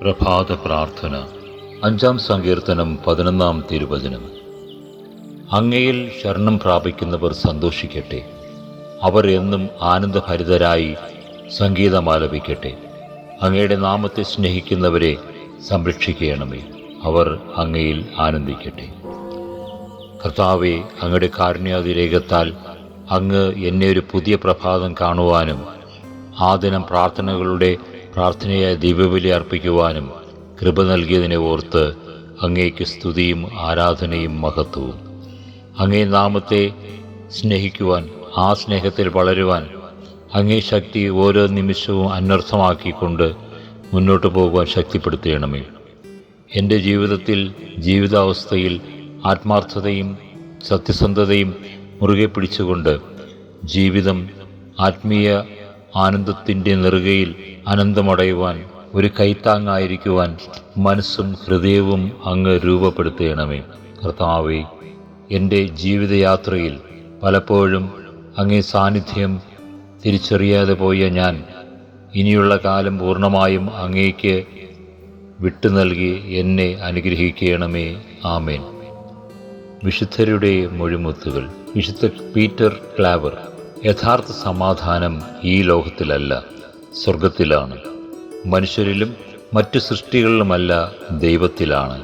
പ്രഭാത പ്രാർത്ഥന അഞ്ചാം സങ്കീർത്തനം പതിനൊന്നാം തിരുവചനം. അങ്ങയിൽ ശരണം പ്രാപിക്കുന്നവർ സന്തോഷിക്കട്ടെ. അവർ എന്നും ആനന്ദഭരിതരായി സംഗീതമാലപിക്കട്ടെ അങ്ങയുടെ നാമത്തെ സ്നേഹിക്കുന്നവരെ സംരക്ഷിക്കണമേ. അവർ അങ്ങയിൽ ആനന്ദിക്കട്ടെ. കർത്താവെ അങ്ങയുടെ കാരുണ്യാതിരേഖത്താൽ അങ്ങ് എന്നെ ഒരു പുതിയ പ്രഭാതം കാണുവാനും ആ ദിനം പ്രാർത്ഥനകളുടെ പ്രാർത്ഥനയായ ദിവ്യബലി അർപ്പിക്കുവാനും കൃപ നൽകിയതിനെ ഓർത്ത് അങ്ങേക്ക് സ്തുതിയും ആരാധനയും മഹത്വവും. അങ്ങേ നാമത്തെ സ്നേഹിക്കുവാൻ ആ സ്നേഹത്തിൽ വളരുവാൻ അങ്ങേ ശക്തി ഓരോ നിമിഷവും അന്വർത്ഥമാക്കിക്കൊണ്ട് മുന്നോട്ട് പോകുവാൻ ശക്തിപ്പെടുത്തണമേ. എന്റെ ജീവിതത്തിൽ ജീവിതാവസ്ഥയിൽ ആത്മാർത്ഥതയും സത്യസന്ധതയും മുറുകെ പിടിച്ചുകൊണ്ട് ജീവിതം ആത്മീയ ആനന്ദത്തിന്റെ നെറുകയിൽ അനന്തമടയുവാൻ ഒരു കൈത്താങ്ങായിരിക്കുവാൻ മനസ്സും ഹൃദയവും അങ്ങ് രൂപപ്പെടുത്തേണമേ. കർത്താവെ എന്റെ ജീവിതയാത്രയിൽ പലപ്പോഴും അങ്ങേ സാന്നിധ്യം തിരിച്ചറിയാതെ പോയ ഞാൻ ഇനിയുള്ള കാലം പൂർണമായും അങ്ങേക്ക് വിട്ടു നൽകി എന്നെ അനുഗ്രഹിക്കണമേ. ആമേൻ. വിശുദ്ധരുടെ മൊഴിമുത്തുകൾ. വിശുദ്ധ പീറ്റർ ക്ലാവർ. യഥാർത്ഥ സമാധാനം ഈ ലോകത്തിലല്ല സ്വർഗത്തിലാണ് മനുഷ്യരിലും മറ്റു സൃഷ്ടികളിലുമല്ല ദൈവത്തിലാണ്.